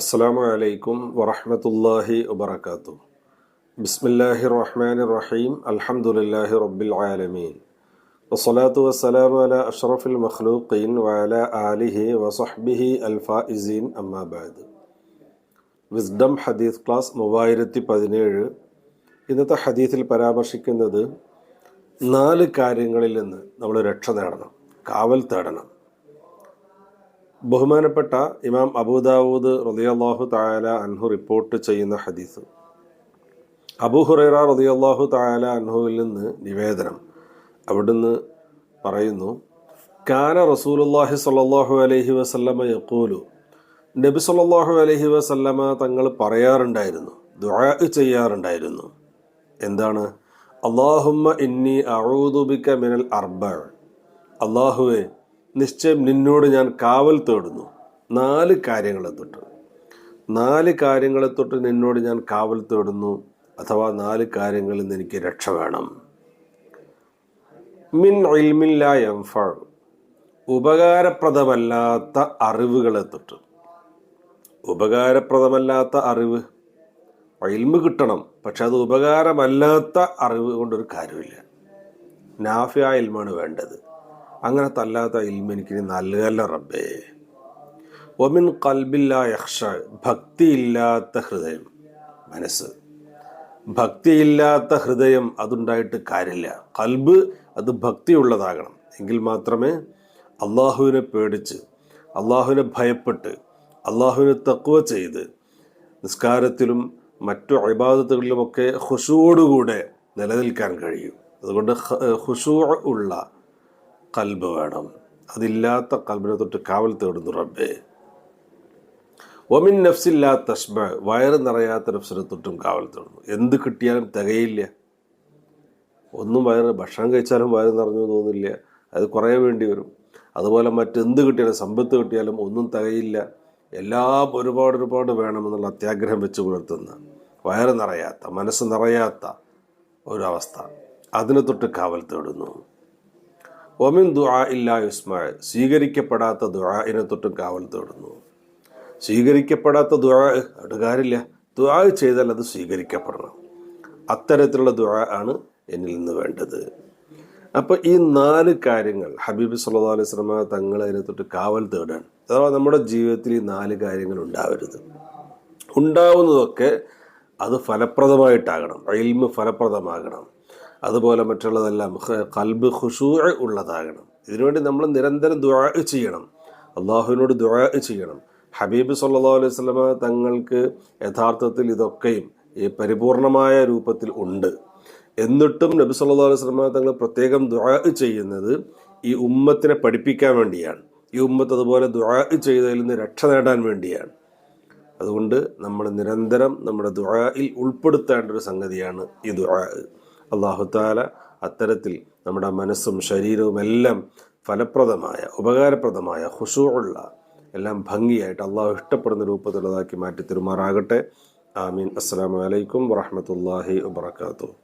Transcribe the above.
അസ്സാം വലൈക്കും വറഹമത്തല്ലാഹി വബർക്കാത്തു ബിസ്മില്ലാഹി റഹ്മാൻ റഹീം അലഹമുല്ലാഹി റബ്ബിൽ ആലമീൻ വസ്സലാത്തു വസ്സലാം അല അഷ്റഫുൽ മഖ്ലൂഖീൻ വഅല ആലിഹി വസഹ്ബിഹി അൽഫാഇസീൻ അമ്മാബാദ് വിസ്ഡം ഹദീസ് ക്ലാസ് മൂവായിരത്തി പതിനേഴ് ഇന്നത്തെ ഹദീസിൽ പരാമർശിക്കുന്നത് നാല് കാര്യങ്ങളിൽ നിന്ന് നമ്മൾ രക്ഷ നേടണം കാവൽ തേടണം. ബഹുമാനപ്പെട്ട ഇമാം അബൂദാവൂദ് റളിയല്ലാഹു തായാല അൻഹു റിപ്പോർട്ട് ചെയ്യുന്ന ഹദീസ്. അബൂ ഹുറൈറ റളിയല്ലാഹു തായാല അൻഹുവിൽ നിന്ന് നിവേദനം. അവിടുന്ന് പറയുന്നു കാന റസൂലുള്ളാഹി സ്വല്ലല്ലാഹു അലഹി വസല്ലമ യക്കൂലു നബി സല്ലാഹു അലഹി വസല്ലമ തങ്ങൾ പറയാറുണ്ടായിരുന്നു ദുആ ചെയ്യാറുണ്ടായിരുന്നു. എന്താണ്? അള്ളാഹുമ്മ ഇന്നി അഊദുബിക മിനൽ അർബ. അള്ളാഹുവെ നിശ്ചയം നിന്നോട് ഞാൻ കാവൽ തേടുന്നു. നാല് കാര്യങ്ങളെ തൊട്ട്. നാല് കാര്യങ്ങളെ തൊട്ട് നിന്നോട് ഞാൻ കാവൽ തേടുന്നു. അഥവാ നാല് കാര്യങ്ങളിൽ നിന്ന് എനിക്ക് രക്ഷ വേണം. മിൻ ഇൽമില്ല എംഫ ഉപകാരപ്രദമല്ലാത്ത അറിവുകളെ തൊട്ട്. ഉപകാരപ്രദമല്ലാത്ത അറിവ്. ഇൽമ് കിട്ടണം പക്ഷെ അത് ഉപകാരമല്ലാത്ത അറിവ് കൊണ്ടൊരു കാര്യമില്ല. നാഫിയ ഇൽമാണ് വേണ്ടത്. അങ്ങനത്തെ അല്ലാത്ത ഇൽമ എനിക്ക് നൽകല്ല റബ്ബേ. ഒമിൻ കൽബില്ല യക്ഷ ഭക്തിയില്ലാത്ത ഹൃദയം മനസ്സ്. ഭക്തിയില്ലാത്ത ഹൃദയം അതുണ്ടായിട്ട് കാര്യമില്ല. കൽബ് അത് ഭക്തിയുള്ളതാകണം. എങ്കിൽ മാത്രമേ അള്ളാഹുവിനെ പേടിച്ച് അള്ളാഹുവിനെ ഭയപ്പെട്ട് അള്ളാഹുവിനെ തക്കുവ ചെയ്ത് നിസ്കാരത്തിലും മറ്റു അഭിബാധത്തുകളിലുമൊക്കെ ഹുഷുവോടുകൂടെ നിലനിൽക്കാൻ കഴിയും. അതുകൊണ്ട് ഹുഷു ഉള്ള കൽബ് വേണം. അതില്ലാത്ത കൽബിനെ തൊട്ട് കാവൽ തേടുന്നു റബ്ബേ. ഒമിൻ നഫ്സില്ലാ തഷ്മ വയറ് നിറയാത്ത നഫ്സിനെ തൊട്ടും കാവൽ തേടുന്നു. എന്ത് കിട്ടിയാലും തികയില്ല. ഒന്നും വയറ് ഭക്ഷണം കഴിച്ചാലും വയറ് നിറഞ്ഞു തോന്നില്ല. അത് കുറേ വേണ്ടി വരും. അതുപോലെ മറ്റെന്ത് കിട്ടിയാലും സമ്പത്ത് കിട്ടിയാലും ഒന്നും തികയില്ല. എല്ലാം ഒരുപാട് ഒരുപാട് വേണമെന്നുള്ള അത്യാഗ്രഹം വെച്ച് പുലർത്തുന്ന വയറ് നിറയാത്ത മനസ്സ് നിറയാത്ത ഒരവസ്ഥ. അതിനെ തൊട്ട് കാവൽ തേടുന്നു. ഒമിൻ ദുആ ഇല്ലാ യുസ്മ സ്വീകരിക്കപ്പെടാത്ത ദുആഇനെ തൊട്ടും കാവൽ തേടുന്നു. സ്വീകരിക്കപ്പെടാത്ത ദുആ അടുകാരില്ല ദുആ ചെയ്താൽ അത് സ്വീകരിക്കപ്പെടണം. അത്തരത്തിലുള്ള ദുആ ആണ് എന്നിൽ നിന്ന് വേണ്ടത്. അപ്പോൾ ഈ നാല് കാര്യങ്ങൾ ഹബീബ് സല്ലാ അലൈഹി സ്വലമ തങ്ങളെ അതിനെ തൊട്ട് കാവൽ തേടാൻ അഥവാ നമ്മുടെ ജീവിതത്തിൽ ഈ നാല് കാര്യങ്ങൾ ഉണ്ടാവരുത്. ഉണ്ടാവുന്നതൊക്കെ അത് ഫലപ്രദമായിട്ടാകണം. അയിൽമ് ഫലപ്രദമാകണം. അതുപോലെ മറ്റുള്ളതെല്ലാം കൽബ് ഖുഷൂ ഉള്ളതാകണം. ഇതിനുവേണ്ടി നമ്മൾ നിരന്തരം ദുആ ചെയ്യണം. അള്ളാഹുവിനോട് ദുആ ചെയ്യണം. ഹബീബ് സല്ലാ അലൈഹി സ്വലമ തങ്ങൾക്ക് യഥാർത്ഥത്തിൽ ഇതൊക്കെയും ഈ പരിപൂർണമായ രൂപത്തിൽ ഉണ്ട്. എന്നിട്ടും നബി സല്ലാ അലൈഹി സ്വലമ തങ്ങൾ പ്രത്യേകം ദുആ ചെയ്യുന്നത് ഈ ഉമ്മത്തിനെ പഠിപ്പിക്കാൻ വേണ്ടിയാണ്. ഈ ഉമ്മത്ത് അതുപോലെ ദുആ ചെയ്തതിൽ നിന്ന് രക്ഷ നേടാൻ വേണ്ടിയാണ്. അതുകൊണ്ട് നമ്മൾ നിരന്തരം നമ്മുടെ ദുആയിൽ ഉൾപ്പെടുത്തേണ്ട ഒരു സംഗതിയാണ് ഈ ദുആ. അള്ളാഹുത്താല അത്തരത്തിൽ നമ്മുടെ മനസ്സും ശരീരവും എല്ലാം ഫലപ്രദമായ ഉപകാരപ്രദമായ ഹുഷൂറുള്ള എല്ലാം ഭംഗിയായിട്ട് അള്ളാഹു ഇഷ്ടപ്പെടുന്ന രൂപത്തിലുള്ളതാക്കി മാറ്റി തരുമാറാകട്ടെ. ആമീൻ. അസ്സാം വലൈക്കും വാഹമത്തല്ലാഹി വാത്തു